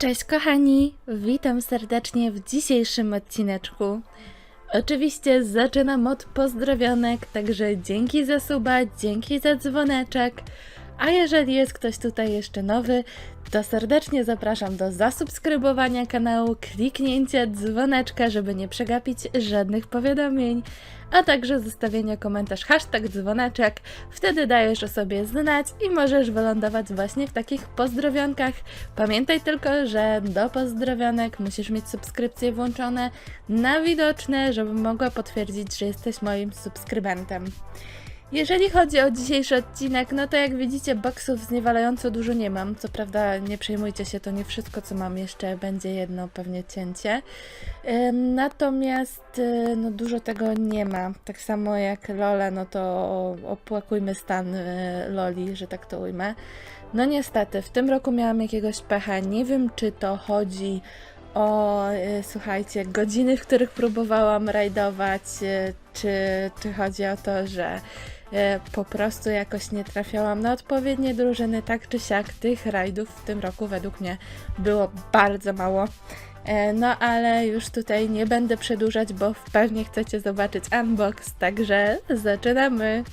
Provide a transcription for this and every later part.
Cześć kochani, witam serdecznie w dzisiejszym odcineczku. Oczywiście zaczynam od pozdrowionek, także dzięki za suba, dzięki za dzwoneczek. A jeżeli jest ktoś tutaj jeszcze nowy, to serdecznie zapraszam do zasubskrybowania kanału, kliknięcia dzwoneczka, żeby nie przegapić żadnych powiadomień, a także zostawienia komentarz hashtag dzwoneczek. Wtedy dajesz o sobie znać i możesz wylądować właśnie w takich pozdrowionkach. Pamiętaj tylko, że do pozdrowionek musisz mieć subskrypcje włączone na widoczne, żebym mogła potwierdzić, że jesteś moim subskrybentem. Jeżeli chodzi o dzisiejszy odcinek, no to jak widzicie, boksów zniewalająco dużo nie mam. Co prawda, nie przejmujcie się, to nie wszystko, co mam, jeszcze będzie jedno pewnie cięcie. Natomiast y, no, dużo tego nie ma. Tak samo jak Lola, no to opłakujmy stan y, Loli, że tak to ujmę. No niestety, w tym roku miałam jakiegoś pecha. Nie wiem, czy to chodzi o, y, słuchajcie, godziny, w których próbowałam rajdować, czy, czy chodzi o to, że po prostu jakoś nie trafiałam na odpowiednie drużyny, tak czy siak tych rajdów w tym roku według mnie było bardzo mało. E, No ale już tutaj nie będę przedłużać, bo pewnie chcecie zobaczyć unbox, także zaczynamy!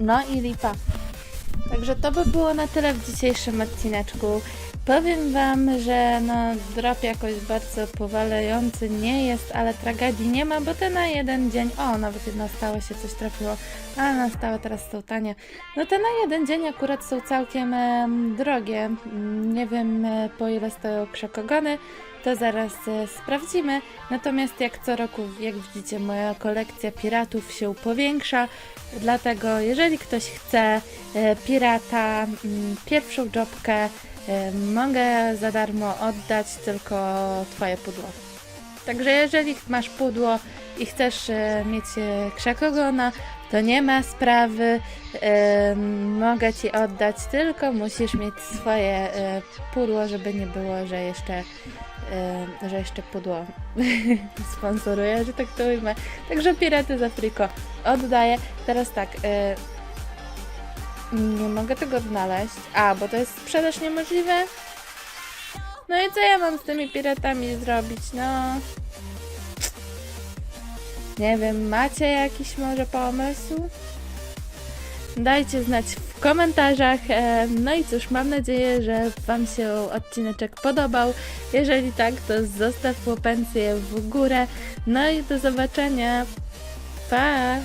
No i lipa. Także to by było na tyle w dzisiejszym odcineczku. Powiem Wam, że no drop jakoś bardzo powalający nie jest, ale tragedii nie ma, bo te na jeden dzień, o nawet jedna stałe się coś trafiło, ale na stałe teraz są tanie. No te na jeden dzień akurat są całkiem em, drogie. Mm, Nie wiem e, po ile stoją krzakogony, to zaraz e, sprawdzimy. Natomiast jak co roku, jak widzicie, moja kolekcja piratów się powiększa. Dlatego, jeżeli ktoś chce e, pirata, mm, pierwszą jobkę, e, mogę za darmo oddać tylko Twoje pudło. Także jeżeli masz pudło i chcesz e, mieć e, krzakogona, to nie ma sprawy. E, mogę Ci oddać, tylko musisz mieć swoje e, pudło, żeby nie było, że jeszcze że jeszcze pudło sponsoruje, że tak to ujmę. Także Piraty z Afriko oddaję. Teraz tak, nie mogę tego znaleźć. A, bo to jest sprzedaż niemożliwe? No i co ja mam z tymi piratami zrobić, no? Nie wiem, macie jakiś może pomysł? Dajcie znać w komentarzach. e, No i cóż, mam nadzieję, że Wam się odcineczek podobał. Jeżeli tak, to zostaw łopencję w górę. No i do zobaczenia. Pa!